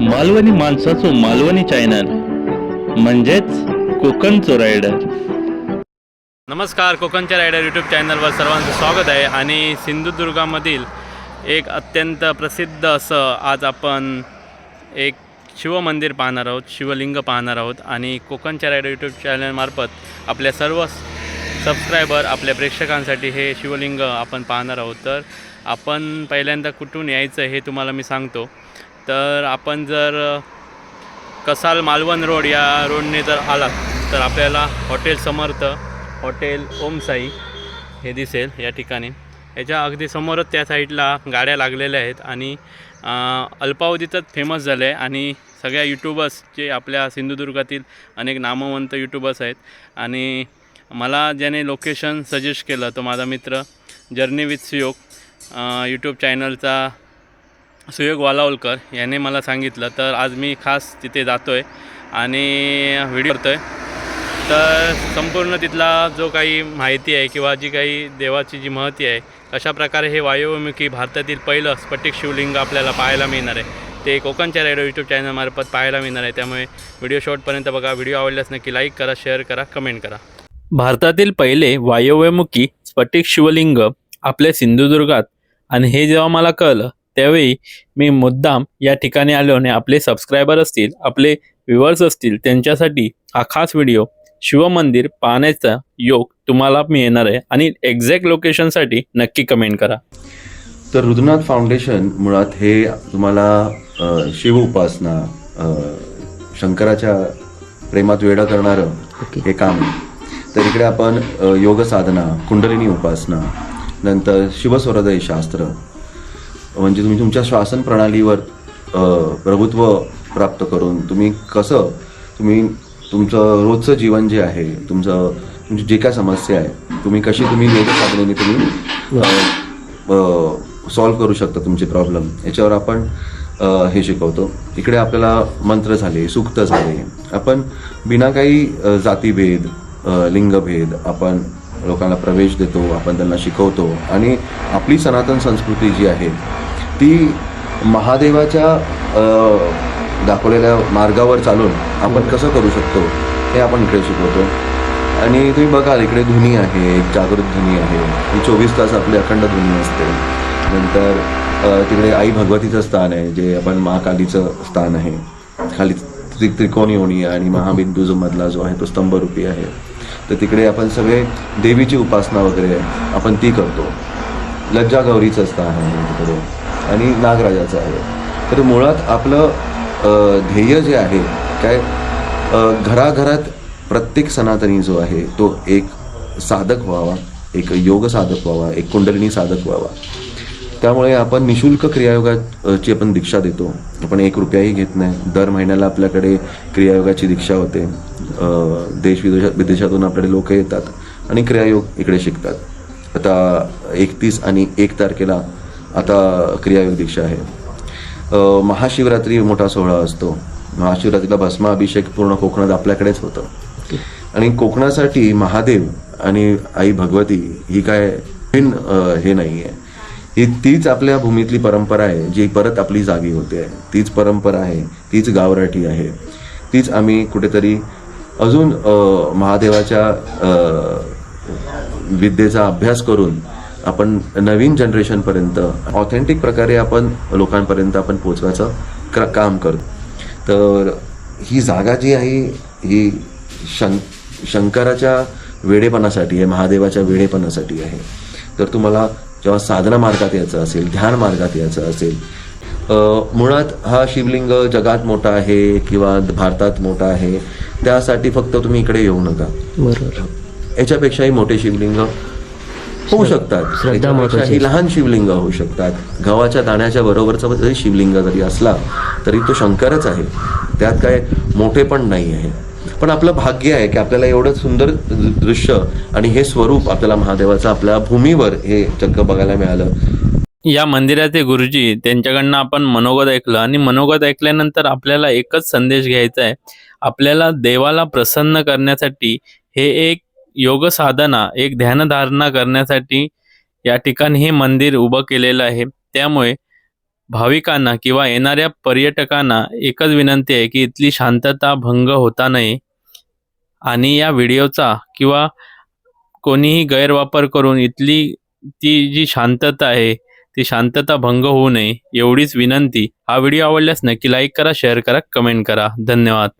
मालवणी माणसाचो मालवणी चॅनल म्हणजेच कोकणचो रायडर नमस्कार कोकणच्या रायडर यूट्यूब चॅनलवर सर्वांचं स्वागत आहे. आणि सिंधुदुर्गामधील एक अत्यंत प्रसिद्ध असं आज आपण एक शिवमंदिर पाहणार आहोत शिवलिंग पाहणार आहोत. आणि कोकणच्या रायडर यूट्यूब चॅनलमार्फत आपल्या सर्व सबस्क्रायबर आपल्या प्रेक्षकांसाठी हे शिवलिंग आपण पाहणार आहोत. तर आपण पहिल्यांदा कुठून यायचं हे तुम्हाला मी सांगतो. तर आपण जर कसाल मालवण रोड या रोडने जर आलात तर आपल्याला हॉटेल समर्थ हॉटेल ओमसाई हे दिसेल या ठिकाणी. याच्या अगदी समोरच त्या साईडला गाड्या लागलेल्या आहेत आणि अल्पावधीतच फेमस झाले आहे आणि सगळ्या यूट्यूबर्स जे आपल्या सिंधुदुर्गातील अनेक नामवंत यूट्यूबर्स आहेत. आणि मला ज्याने लोकेशन सजेस्ट केलं तो माझा मित्र जर्नी विथ सुयोग यूट्यूब चॅनलचा सुयोग वालावलकर याने मला सांगितलं तर आज मी खास तिथे जातो आहे आणि व्हिडिओ करतो आहे तर संपूर्ण तिथला जो काही माहिती आहे किंवा जी काही देवाची जी महती आहे कशा प्रकारे हे वायुमुखी भारतातील पहिलं स्फटिक शिवलिंग आपल्याला पाहायला मिळणार आहे ते कोकणच्या रेडिओ यूट्यूब चॅनलमार्फत पाहायला मिळणार आहे. त्यामुळे व्हिडिओ शॉर्टपर्यंत बघा. व्हिडिओ आवडल्यास नक्की लाईक करा शेअर करा कमेंट करा. भारतातील पहिले वायव्यमुखी स्फटिक शिवलिंग आपल्या सिंधुदुर्गात. आणि हे जेव्हा मला कळलं त्यावेळी मी मुद्दाम या ठिकाणी आलो आणि आपले सबस्क्रायबर असतील आपले व्ह्युअर्स असतील त्यांच्यासाठी हा खास व्हिडिओ शिवमंदिर पाहण्याचा योग तुम्हाला मिळणार आहे आणि एक्झॅक्ट लोकेशनसाठी नक्की कमेंट करा तर रुद्रनाथ फाउंडेशन मुळात हे तुम्हाला शिव उपासना शंकराच्या प्रेमात वेडा करणारं हे काम आहे. तर इकडे आपण योग साधना कुंडलिनी उपासना नंतर शिवस्वरदय शास्त्र म्हणजे तुम्ही तुमच्या श्वासन प्रणालीवर प्रभुत्व प्राप्त करून तुम्ही कसं तुम्ही तुमचं रोजचं जीवन जे आहे तुमचं तुमची जे काय समस्या आहे तुम्ही कशी तुम्ही योग साधनेने तुम्ही सॉल्व्ह करू शकता तुमचे प्रॉब्लेम याच्यावर आपण हे शिकवतो. इकडे आपल्याला मंत्र झाले सुक्त झाले. आपण बिना काही जातीभेद लिंगभेद आपण लोकांना प्रवेश देतो आपण त्यांना शिकवतो. आणि आपली सनातन संस्कृती जी आहे ती महादेवाच्या दाखवलेल्या मार्गावर चालून आपण कसं करू शकतो हे आपण इकडे शिकवतो. आणि तुम्ही बघाल इकडे धुनी आहे एक जागृत धुनी आहे. ही चोवीस तास आपली अखंड धुनी असते. नंतर तिकडे आई भगवतीचं स्थान आहे जे आपण महाकालीचं स्थान आहे. खाली त्रि त्रिकोणी ओणी आहे आणि महाबिंदू जो मधला जो आहे तो स्तंभरूपी आहे. तर तिकडे आपण सगळे देवीची उपासना वगैरे आपण ती करतो. लज्जा गौरीचं स्थान आहे तिकडे. आणि नागराजाचं आहे. तर मुळात आपलं ध्येय जे आहे काय घराघरात प्रत्येक सनातनी जो आहे तो एक साधक व्हावा एक योग साधक व्हावा एक कुंडलिनी साधक व्हावा. त्यामुळे आपण निशुल्क क्रियायोगाची आपण दीक्षा देतो. आपण एक रुपयाही घेत नाही. दर महिन्याला आपल्याकडे क्रियायोगाची दीक्षा होते. देश विदेशात विदेशातून आपल्याकडे लोक येतात आणि क्रियायोग इकडे शिकतात. आता एकतीस आणि एक तारखेला आता क्रियायोग दीक्षा आहे. महाशिवरात्री मोठा सोहळा असतो. महाशिवरात्रीला भस्माभिषेक पूर्ण कोकणात आपल्याकडेच होतं. आणि कोकणासाठी महादेव आणि आई भगवती ही काय हे नाही आहे ही तीच आपल्या भूमीतली परंपरा आहे जी परत आपली जागी होते. आहे तीच परंपरा आहे तीच गावराठी आहे. तीच आम्ही कुठेतरी अजून महादेवाच्या विद्येचा अभ्यास करून आपण नवीन जनरेशनपर्यंत ऑथेंटिक प्रकारे आपण लोकांपर्यंत आपण पोचवायचं काम करतो. तर ही जागा जी आहे ही शं शंकराच्या वेडेपणासाठी आहे महादेवाच्या वेडेपणासाठी आहे. तर तुम्हाला जेव्हा साधना मार्गात यायचं असेल ध्यान मार्गात यायचं असेल मुळात हा शिवलिंग जगात मोठा आहे किंवा भारतात मोठा आहे त्यासाठी फक्त तुम्ही इकडे येऊ नका. बरोबर. याच्यापेक्षाही मोठे शिवलिंग होऊ शकतात. श्रद्धा महत्वाची याच्यापेक्षाही लहान शिवलिंग होऊ शकतात. गव्हाच्या दाण्याच्या बरोबरचा जरी शिवलिंग जरी असला तरी तो शंकरच आहे. त्यात काय मोठे पण नाही आहे. पण आपलं भाग्य आहे की आपल्याला एवढं सुंदर दृश्य आणि हे स्वरूप आपल्याला महादेवाचं आपल्या भूमीवर हे चक्क बघायला मिळालं. या मंदिराचे गुरुजी त्यांच्याकडनं आपण मनोगत ऐकलं आणि मनोगत ऐकल्यानंतर आपल्याला एकच संदेश घ्यायचा आहे. आपल्याला देवाला प्रसन्न करण्यासाठी हे एक योग साधना एक ध्यानधारणा करण्यासाठी या ठिकाणी हे मंदिर उभं केलेलं आहे. त्यामुळे भाविकांना किंवा येणाऱ्या पर्यटकांना एकच विनंती आहे की इथली शांतता भंग होता नये. आणि या व्हिडिओचा किंवा कोणीही गैरवापर करून इथली ती जी शांतता आहे ती शांतता भंग होऊ नये एवढीच विनंती. हा व्हिडिओ आवडल्यास नक्की लाईक करा शेअर करा कमेंट करा. धन्यवाद.